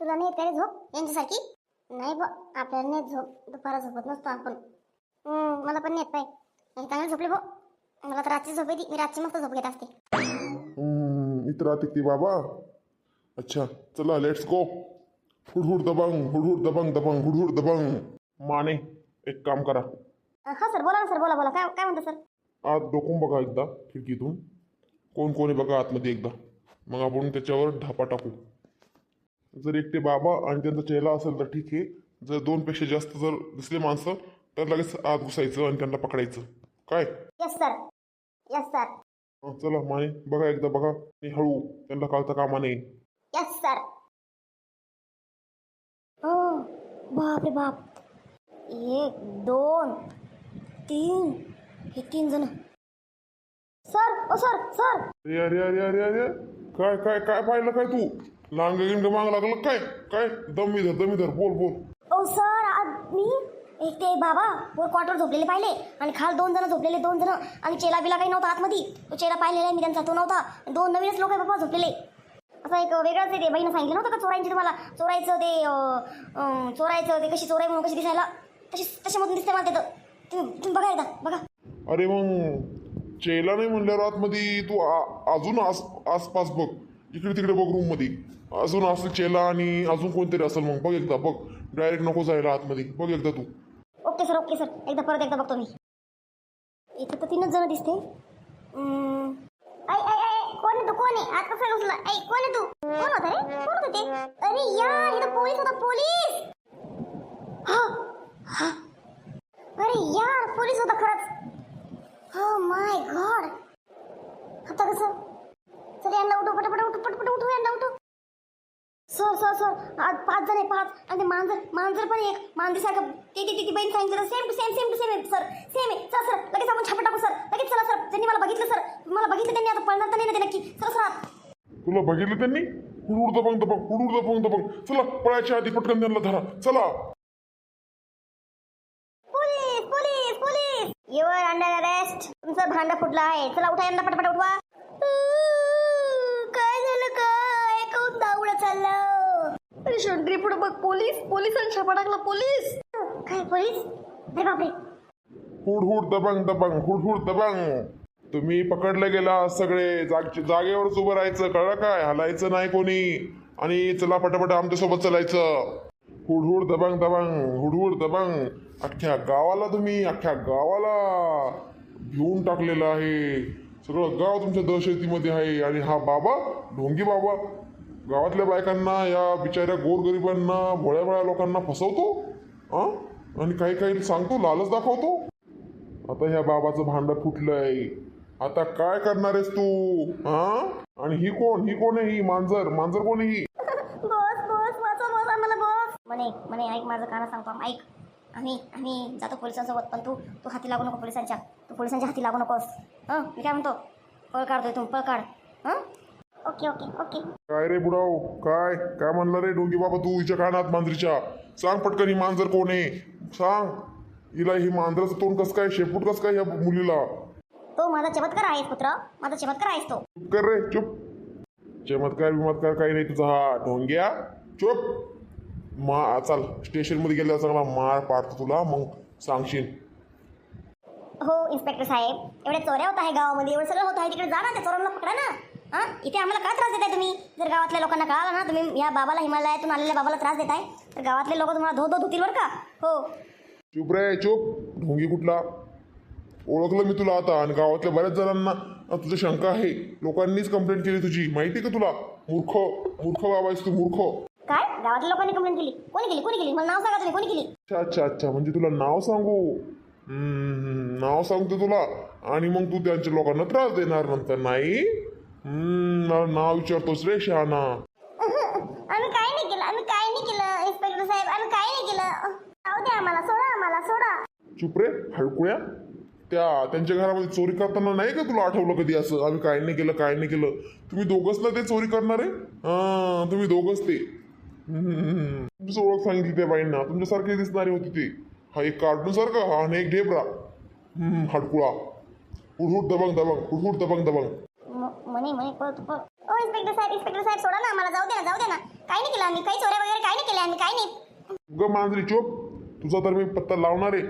तुला नाही येत का रे झोप? यांच्यासारखी? नाही बा आपल्याला नाही झोप. दुपारा झोपत नसतो आपण. हम्म, मला पण नाही येत पाय चांगलं झोपले भो मला तर रात्री झोप येते. मी रात्री मस्त झोप घेत असते. हम्म, इथं राहते ती बाबा. अच्छा चला लेट्स गो हुडहुड दबंग हुडहुड दबंग दबंग हुडहुड दबंग. माने एक काम करा. अं, हा सर बोला ना सर बोला बोला. काय काय म्हणता सर? आत डोकून बघा एकदा खिडकीतून. कोण कोण आहे बघा आतमध्ये एकदा. मग आपण त्याच्यावर ढापा टाकू. जर एकटे बाबा आणि त्यांचा चेहरा असेल तर ठीक आहे. जर दोनपेक्षा जास्त जर दिसले माणसं तर लगेच आत घुसायचं आणि त्यांना पकडायचं. काय? यस सर यस सर हं, चला माने बघा एकदा बघा. आणि हळू त्यांना कळता कामा नये यस सर ओ बाप रे बाप. एक दोन तीन. हे तीन जण. सर ओ सर सर अरे अरे अरे अरे अरे. काय काय काय पाहिलं काय तू? लांग गिंग माग लागलं काय काय? दमी धर दमी धर बोल बोल. ओ सर आज मी एक ते बाबा वर क्वार्टर झोपलेले पाहिले आणि खाल दोन जण झोपलेले दोन जण. आणि चेला बिला काही नव्हता आतमध्ये. तो चेला पाहिलेला मी त्यांचा तो नव्हता. दोन नवीनच लोक आहे बाबा झोपलेले. असं एक वेगळंच आहे ते बाईनं सांगितलं नव्हतं का चोरायची तुम्हाला? चोरायचं ते अं, चोरायचं ते कशी चोराय म्हणून कशी दिसायला? तशी तशामधून दिसते मला तिथं तुम्ही तुम्ही बघा एकदा बघा. अरे मग चेला नाही म्हणल्यावर आतमध्ये तू आ- अजून आस आसपास बघ. इकडे तिकडे बघ रूममध्ये अजून असेल चेला आणि अजून कोणतरी असेल मग. बघ एकदा बघ. डायरेक्ट नको जायला आतमध्ये. बघ एकदा तू. ओके सर ओके सर एकदा परत एकदा बघतो मी. इथं तर तीनच जण दिसते. हम्म. ऐ ऐ ऐ ऐ, कोण आहे तू? कोण आहे? आज कसं घुसला? ऐ कोण आहे तू? कोण होता रे कोण होतं ते अरे यार इथं पोलीस होता पोलीस हा हा अरे यार पोलीस होता खरंच हो माय गॉड आता कसं चल यांना उठू पटापट उठू पटपट उठू यांना उठू सर सर सर आज पाच जण आहे पाच आणि ते मांजर मांजर पण एक मांजर सारखं ते ती ती बाईन सांगितलं same to same same to same आहे सर सेम आहे. Sir sir. लगेच आपण छापा टाकू सर. लगेच चला सर. त्यांनी मला बघितलं सर. मला बघितलं त्यांनी आता पळणार तर नाही ना ते नक्की. Sir sir. आत. तुला बघितलं त्यांनी? हुडूर दबंग दबंग हुडूर दबंग दबंग चला पळायच्या आधी पटकन त्यांना धरा. चला. Police police police. Your under arrest तुमचं भांडं फुटलं आहे. चला उठा यांना पटपट उठवा. काय झालं काय? ऐकून दावडं चाललं? अरे शंकरी पुढे बघ पोलीस पोलिसांनी छापा टाकला पोलीस. काय पोलीस? अरे बापरे. हुड हुड दबंग दबंग हुड हुड दबंग. तुम्ही पकडले गेला सगळे जाग जागेवरच उभं राहायचं कळलं काय? हलायचं नाही कोणी. आणि चला पटापट आमच्यासोबत चलायचं. हुडहुड दबंग दबंग हुडहुड दबंग. अख्ख्या गावाला तुम्ही अख्ख्या गावाला घेऊन टाकलेलं आहे. सगळं गाव तुमच्या दहशतीमध्ये आहे. आणि हा बाबा ढोंगी बाबा गावातल्या बायकांना या बिचाऱ्या गोरगरिबांना भोळ्या भोळ्या लोकांना फसवतो? आणि काही काही सांगतो लालच दाखवतो? आता ह्या बाबाचं भांड फुटलंय. आता काय करणार आहेस तू? हा? आणि ही कोण? ही कोण आहे ही? मांजर. मांजर कोण आहे ही? बॉस बॉस वाचव बॉस आम्हाला बॉस. म्हणे म्हणे ऐक माझं काना सांगतो. आम- ऐक. आम्ही आम्ही जातो पोलिसांसोबत पण तू तू हाती लागू नको पोलिसांच्या. तू पोलिसांच्या हाती लागू नकोस. हं? मी काय म्हणतो? पळ काढतोय तू पळ काढ. हं? Okay okay okay. काय रे बुडाव? काय? काय म्हणला रे डोंगी बाबा तू? हिच्या कानात मांजरीच्या. सांग पटकन ही मांजर कोण आहे? सांग. हिला ही मांजराचं तोंड कसं काय शेपूट कसं काय ह्या मुलीला? तो माझा चमत्कार आहेस पुत्र. माझा चमत्कार आहेस तो. चुप कर रे चुप. चमत्कार बिमत्कार काही नाही तुझा. हा ढोंग्या चुप. मा चाल. स्टेशनमध्ये गेल्यावर चांगला मार पाडतो तुला मग सांगशील. हो इन्स्पेक्टर साहेब. एवढ्या चोऱ्या होत आहे गावामध्ये. एवढं सगळं होत आहे. तिकडे जा ना त्या चोरांना पकडा ना. हां? इथे आम्हाला का त्रास देताय तुम्ही? जर गावातल्या लोकांना कळालं ना तुम्ही या बाबाला हिमालयातून आलेल्या बाबाला त्रास देताय तर गावातले लोक तुम्हाला धो धो धुतील बरं का? हो. चुप रे चुप. ढोंगी कुठला? ओळखलं मी तुला आता आणि गावातल्या बऱ्याच जणांना. तुझं शंका आहे. लोकांनीच कंप्लेंट केली तुझी. माहिती का तुला? मूर्ख. मूर्ख बाबा आहेस तू मूर्ख. काय? गावातल्या लोकांनी कंप्लेंट केली? कोणी केली? कोणी केली? मला नाव सांगा तुम्ही. कोणी केली? अच्छा अच्छा अच्छा. म्हणजे तुला नाव सांगू? हम्म, नाव सांगतो तुला. आणि मग तू त्यांच्या लोकांना त्रास देणार नंतर नाही? हम्म, मला नाव विचारतोस रे शहाणा. आम्ही काय नाही केलं. आम्ही काय नाही केलं इन्स्पेक्टर साहेब. आम्ही काय नाही केलं. जाऊ द्या आम्हाला. सोडा. सोडा. चुप रे हळकुळ्या. त्या त्यांच्या घरामध्ये चोरी करताना नाही का तुला आठवलं कधी असं? आम्ही काय नाही केलं काय नाही केलं. तुम्ही दोघंच ना ते चोरी करणारे हा तुम्ही दोघंच ते. हम्म. तुमची ओळख सांगितली त्या बाईंना. तुमच्यासारखे दिसणारी होती ती. हा एक कार्टून सारखा हा आणि एक ढेबरा. हम्म, हडकुळा हुडहुड दबंग दबंग. हुडहुड दबंग दबंग. म्हणे म्हणे पळ तू पळ. ओ इन्स्पेक्टर साहेब इन्स्पेक्टर साहेब सोडा ना मला जाऊ दे ना जाऊ दे ना. काही नाही केलं आम्ही. काही चोऱ्या वगैरे काही नाही केल्या आम्ही. काही नाही. ग मांजरी चोप. तुझा तर मी पत्ता लावणार आहे.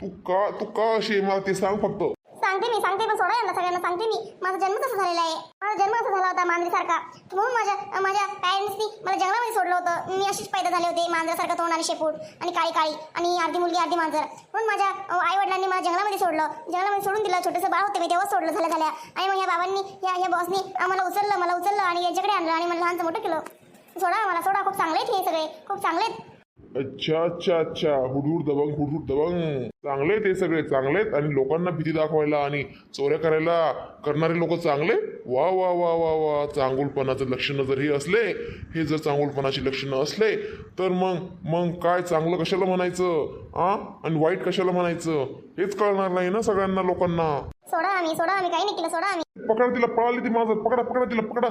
तू का तू का अशी आहे? मला ते सांग फक्त. सांगते मी सांगते पण सोडा यांना सगळ्यांना सांगते मी. माझा जन्म कसा झालेला आहे. माझा जन्म कसा झाला होता मांजरीसारखा. म्हणून माझ्या माझ्या पॅरेंट्सनी मला जंगलामध्ये सोडलं होतं. मी अशीच पैदा झाले होते मांजरासारखं तोंड आणि शेपूट आणि काळी काळी आणि अर्धी मुलगी अर्धी मांजर. म्हणून माझ्या आई वडिलांनी मला जंगलामध्ये सोडलं. जंगलामध्ये सोडून दिलं. छोटंसं बाळ होते मी तेव्हा सोडलं झालं झाल्या. आणि मग या बाबांनी या ह्या बॉसनी आम्हाला उचललं मला उचललं आणि याच्याकडे आणलं आणि मला लहानचं मोठं केलं. सोडा मला सोडा. खूप चांगले आहेत हे सगळे. खूप चांगले आहेत. अच्छा अच्छा अच्छा. हुडहुड दबंग हुडहुड दबंग. चांगले ते सगळे चांगलेत आणि लोकांना भीती दाखवायला आणि चोऱ्या करायला करणारे लोक चांगले? वा वा वा वा वा. चांगुलपणाचं लक्षणं जर हे असले हे जर चांगुलपणाची लक्षणं असले तर मग मग काय चांगलं कशाला म्हणायचं? आ? आणि वाईट कशाला म्हणायचं? हेच कळणार नाही ना सगळ्यांना लोकांना. सोडा आम्ही सोडा आम्ही. काही नाही केलं सोडा आम्ही. पकडा तिला पळाली ती माझं. पकडा पकडा तिला पकडा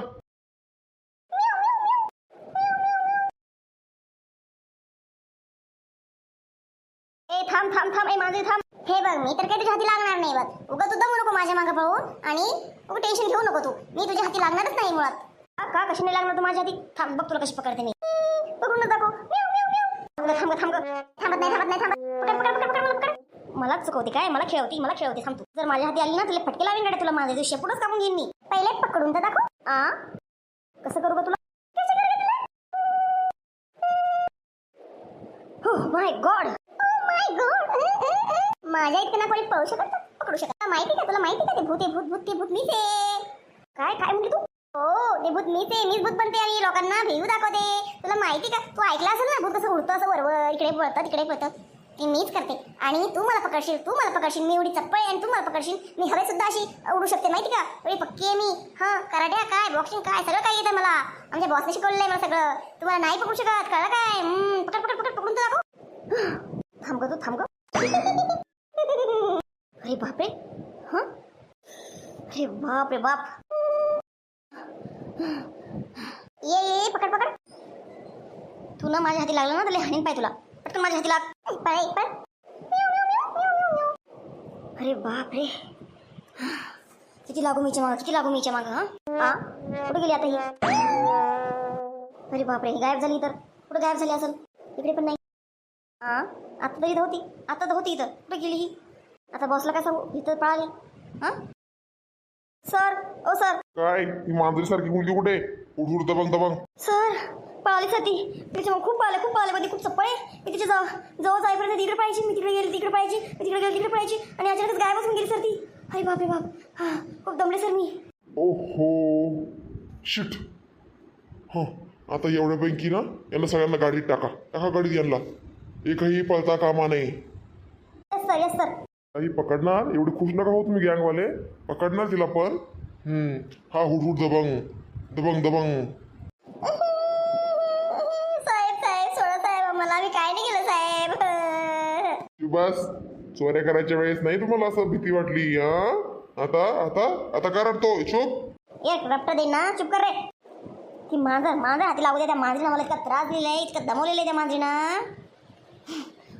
ए थांब थांब थांब ए माझे थांब. हे बघ मी तर काही तुझ्या हाती लागणार नाही बघ. उगा तू दमू नको माझ्या मागं पळून आणि उगा टेन्शन घेऊ नको तू. मी तुझ्या हाती लागणारच नाही मुळात. का का कशी नाही लागणार तू माझ्या हाती? थांब बघ तुला कशी पकडते मी. पकडून दाखव. थांब थांब थांब थांबत नाही थांबत नाही थांबत. पकड पकड पकड पकड मला पकड. मला चुकवते काय? मला खेळवती मला खेळवते. थांब तू. जर माझ्या हाती आली ना तुला फटके लावेन गाड्या तुला माझ्या दिवशी. पुढंच कापून घेईन मी. पहिले पकडून तर दाखव. आ? कसं करू का तुला? हो माय माय गॉड माझ्या इतकं ना कोणी पळू शकत का? पकडू शकत. माहिती का? तुला माहिती का? ते भूत आहे भूत भूत ते भूत मीच आहे. काय काय म्हणते तू? हो ते भूत मीच आहे. मीच भूत बनते आणि लोकांना भेऊ दाखवते. तुला माहिती का? तू ऐकलं असेल ना? भूत कसं उडतं असं वरवर इकडे पळतं तिकडे पळतं. ते मीच करते. आणि तू मला पकडशील तू मला पकडशील. मी एवढी चप्पळ आहे आणि तू मला पकडशील. मी हवे सुद्धा अशी उडू शकते. माहिती का? एवढी पक्की आहे मी. हा कराटे काय? बॉक्सिंग काय? सगळं काय येतं मला. आमच्या बॉसने शिकवलेलं आहे मला सगळं. तुम्हाला नाही पकडू शकत. कळलं काय? पकड पकड पकड पकडून तू दाखव. थांब तू थांब अरे बापरे. हा? अरे बाप रे बाप. ये ये पकड पकड. तू ना माझ्या हाती लागला ना तर हाणीन पाय तुला. पटकन माझ्या हाती लाग. पळ पळ. अरे बाप रे किती लागू मीच्या मागं किती लागू मीच्या मागं हा? कुठे गेली आता ही? अरे बापरे ही गायब झाली तर. कुठं गायब झाली असेल? इकडे पण नाही. हा? आता तर इथं होती. आता तर होती इथं. कुठे गेली ही? आता बॉसला काय सांगू? इथं पळाली. हा? सर ओ सर. काय? ही मांजरीसारखी मुलगी कुठे? हुडहुड दबंग दबंग. सर पळाली साठी तिच्या खूप आले खूप आले मध्ये खूप चप्पळ आहे. मी तिच्या जवळ जवळ जाईपर्यंत तिकडे पाहिजे मी तिकडे गेली तिकडे पाहिजे मी तिकडे गेली तिकडे पाहिजे आणि अचानकच गायबच होऊन गेली सर ती. अरे बाप रे बाप. हा खूप दमले सर मी. ओहो. शिट. हां. आता एवढ्यापैकी ना यांना सगळ्यांना गाडीत टाका. टाका गाडीत यांना. एकही पळता कामा नाही येस सर येस सर काही पकडणार? एवढे खुश नका हो तुम्ही गँगवाले. पकडणार तिला पण? हम्म, हा हुडहुड दबंग. दबंग दबंग. साहेब साहेब सोडा साहेब मला मी काय नाही केलं साहेब. तू बस. चोऱ्या करायच्या वेळेस नाही तुम्हाला असं भीती वाटली हा? आता आता आता करा तो चुप. एक रट्टा दे ना चुप कर रे. ती मांजर मांजर हाती लागू दे त्या मांजरीनं मला इतका त्रास आहे इतकं दमवलेलं आहे त्या मांजरीनं.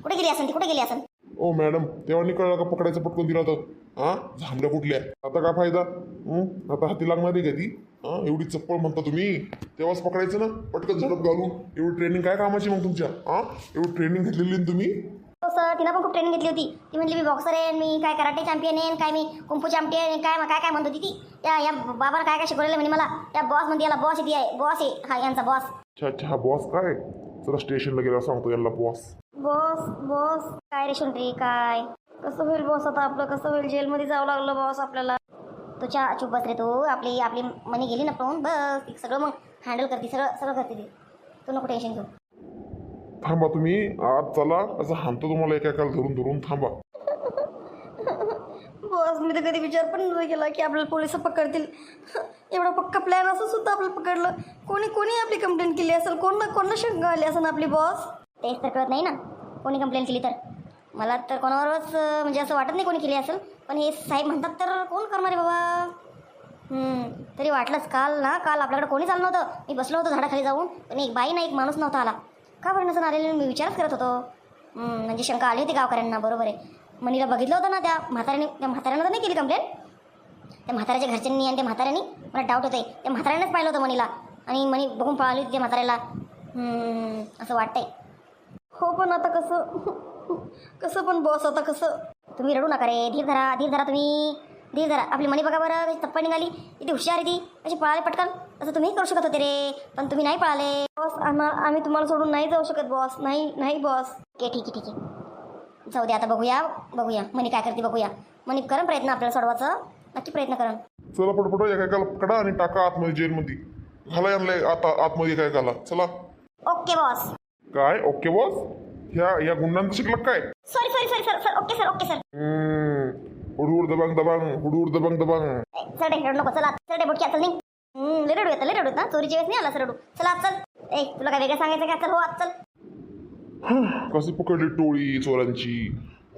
कुठे गेली असेल ती? कुठे गेली असेल ओ मॅडम तेव्हा नाही कळलं का पकडायचं पटकन दिला तर हा झांबल्या कुठल्या? आता काय फायदा? हं? आता हाती लागणार आहे का ती? हा एवढी चप्पल म्हणता तुम्ही? तेव्हाच पकडायचं ना? पटकन झडप घालून. एवढी ट्रेनिंग काय कामाची मग तुमच्या? हा एवढी ट्रेनिंग घेतलेली ना तुम्ही? हो सर तिनं पण खूप ट्रेनिंग घेतली होती. ती म्हणली मी बॉक्सर आहे मी काय कराटे चॅम्पियन आहे काय मी कुंफू चॅम्पियन आहे काय काय काय म्हणत होती ती? त्या या बाबाला काय काय शिकवलेलं म्हणे मला? त्या बॉस म्हणजे याला बॉस येते आहे. बॉस आहे हा यांचा बॉस अच्छा अच्छा. हा बॉस काय? चला स्टेशनला गेला सांगतो यांना बॉस बॉस बॉस. काय रे शुंट्री काय? कसं होईल बॉस आता आपलं? कसं होईल? जेलमध्ये जावं लागलं बॉस आपल्याला. तू चा चुप बस रे तू. आपली आपली मनी गेली ना पळून बस. ती सगळं मग हँडल करते सगळं सगळं करते ती. तू नको टेन्शन घेऊ. थांबा तुम्ही. आज चला. असं हाणतो तुम्हाला एका एकाला धरून धरून. थांबा. बॉस मी तर कधी विचार पण नव्हता केला की आपल्याला पोलीस पकडतील. एवढा पक्का प्लॅन असं सुद्धा आपल्याला पकडलं. कोणी कोणी आपली कंप्लेंट केली असेल? कोणला कोणला शंका आली असेल आपली बॉस? तेच तर कळत नाही ना. कोणी कंप्लेंट केली तर? मला तर कोणावरच म्हणजे असं वाटत नाही कोणी केली असेल. पण हे साहेब म्हणतात तर कोण करणार आहे बाबा? तरी वाटलंच काल ना काल आपल्याकडे कोणीच आलं नव्हतं. मी बसलो होतो झाडाखाली जाऊन. पण एक बाई ना एक माणूस नव्हता आला. का बरं नसून आलेलं मी विचारच करत होतो? म्हणजे शंका आली होती गावकऱ्यांना बरोबर आहे. मनीला बघितलं होतं ना त्या म्हाताऱ्याने त्या म्हाताऱ्यानं तर नाही केली कंप्लेंट त्या म्हाताऱ्याच्या घरच्यांनी आणि त्या म्हाताऱ्यानी? मला डाऊट होते त्या म्हाताऱ्यानेच पाहिलं होतं मनीला. आणि मनी बघून पळाली होती त्या म्हाताऱ्याला. असं वाटतंय. हो पण आता कसं? कसं पण बॉस आता कसं? तुम्ही रडू नका रे. धीर धरा धीर धरा तुम्ही. धीर धरा. आपली मनी बघा बरं कशी टप्पा निघाली. किती हुशार आहे ती. कशी पळाले पटकन. असं तुम्ही करू शकत होते रे. पण तुम्ही नाही पळाले. बॉस आम्हा आम्ही तुम्हाला सोडून नाही जाऊ शकत बॉस नाही नाही बॉस ओके ठीक आहे ठीक आहे. जाऊ दे आता बघूया बघूया. मनी काय करते बघूया. मनी करन प्रयत्न आपल्याला सोडवायचं. नक्की प्रयत्न करन चला पटपट एकाएकाला पकडा आणि टाका आतमध्ये जेलमध्ये. घाला आणलंय आता आतमध्ये एकाएकाला. चला. ओके बॉस काय? ओके बॉस ह्या या गुंडांचं शिकलं काय? Sorry sorry sorry sir sir okay sir okay sir हुडहुड दबांग दबांग हुडहुड दबांग दबांग. रे रडू नको. चला रे बुटक्या चल नाही हम्म, लय रडू येतं लय रडू येतं ना. चोरीची वेळेस नाही आला सर रडू. चला आत चल. ए तुला काय वेगळं सांगायचं का? चल हो आत चल. कशी पकडली टोळी चोरांची?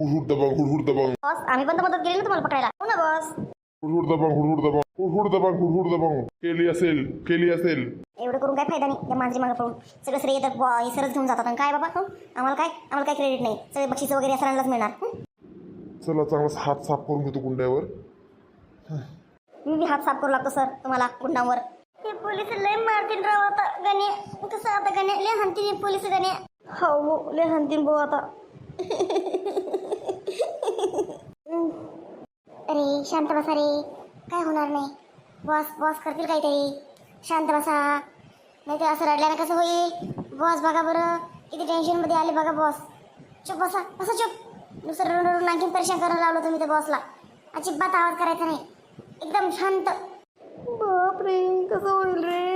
हुडहुड दबांग हुडहुड दबांग. बॉस आम्ही पण तर मदत केली ना तुम्हाला पकडायला. हो ना बॉस हुडहुड दबांग हुडहुड दबांग. हुडहुड दबांग हुडहुड दबांग. केली असेल केली असेल. एवढं करून काय फायदा नाही त्या मांजरी मागं पळून. सगळं श्रेय तर बुवा हे सरच घेऊन जातात. आणि काय बाबा हं? आम्हाला काय आम्हाला काय क्रेडिट नाही. सगळे बक्षीस वगैरे या सरांनाच मिळणार हं? चला चांगला हात साफ करून घेतो गुंड्यावर मी हात साफ करू लागतो सर तुम्हाला गुंडांवर हे पोलीस लय मारतील राव आता गणे कसं आता गणे लय हाणतील हे पोलीस गणे हो हो लय हानतीन भाऊ आता. अरे शांत बसा रे. काय होणार नाही. बॉस बॉस करतील काहीतरी. शांत बसा. नाही ते असं रडल्याने कसं होईल? बॉस बघा बरं. किती टेन्शनमध्ये आले बघा बॉस चुप बसा बसा चुप. दुसरं रडून रडून आणखीन परेशान करायला लावलं तुम्ही त्या बॉसला अजिबात आवाज करायचा नाही. एकदम शांत. बापरे कसं होईल रे?